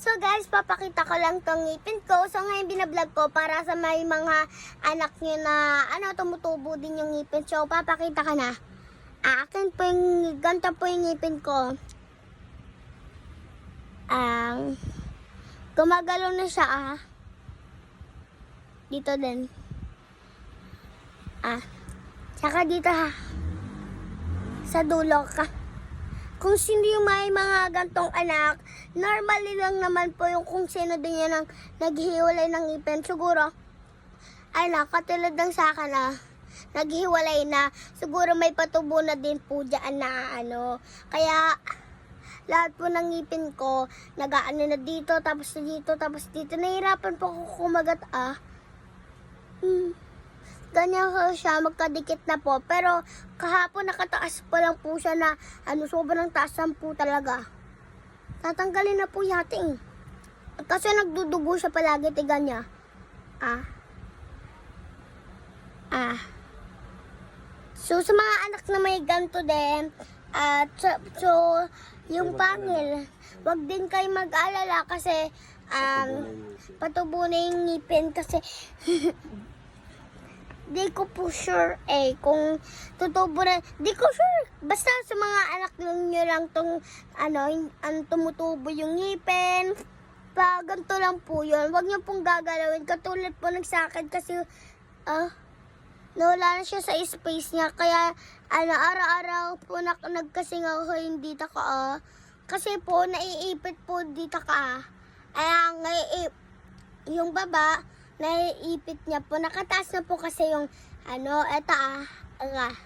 So guys, papakita ko lang tong ngipin ko. So ngayon binablog ko para sa may mga anak nyo na ano, tumutubo din yung ngipin. So papakita ka na. Akin po yung, ganito po yung ngipin ko. Ang, gumagalaw na siya ah. Dito din. Ah, tsaka dito ha. Sa dulo ka. Kung sino yung may mga gantong anak, normally lang naman po yung kung sino din yan ang naghihiwalay ng ngipin. Siguro, ay na, katulad ng sa akin na naghihiwalay na, siguro may patubo na din po dyan na ano. Kaya, lahat po ng ngipin ko, nagaano na dito, tapos dito, tapos dito. Nahirapan po ako kumagat ah. Hmm. Ganyan siya, magkadikit na po. Pero kahapon nakataas pa lang po siya na ano, sobrang taas lang po talaga. Tatanggalin na po yating. Kasi nagdudugo siya palagi, tiga niya. Ah. Ah. So, sa mga anak na may ganto din, at so, so, yung pangil, wag din kayo mag-alala kasi um, patubo na yung ngipin kasi di ko po sure eh kung tutubo na. Di ko sure. Basta sa mga anak nyo lang tong ano, ang tumutubo yung ngipin. Pa, ganito lang po yun. Huwag nyo pong gagalawin. Katulad po nagsakit kasi ah, nawala na siya sa space niya. Kaya, ano, araw-araw po na, nagkasingaw ko yung dita ah. Kasi po, naiipit po dita ka, ah. Ay, naiipit yung baba, naiipit niya po. Nakataas na po kasi yung, ano, eto ah, ang, ah,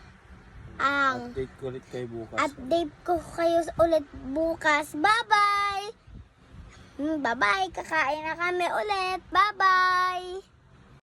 ang, Update ko ulit kayo bukas. update ko kayo ulit bukas. Bye-bye! Hmm, bye-bye, kakain na kami ulit. Bye-bye!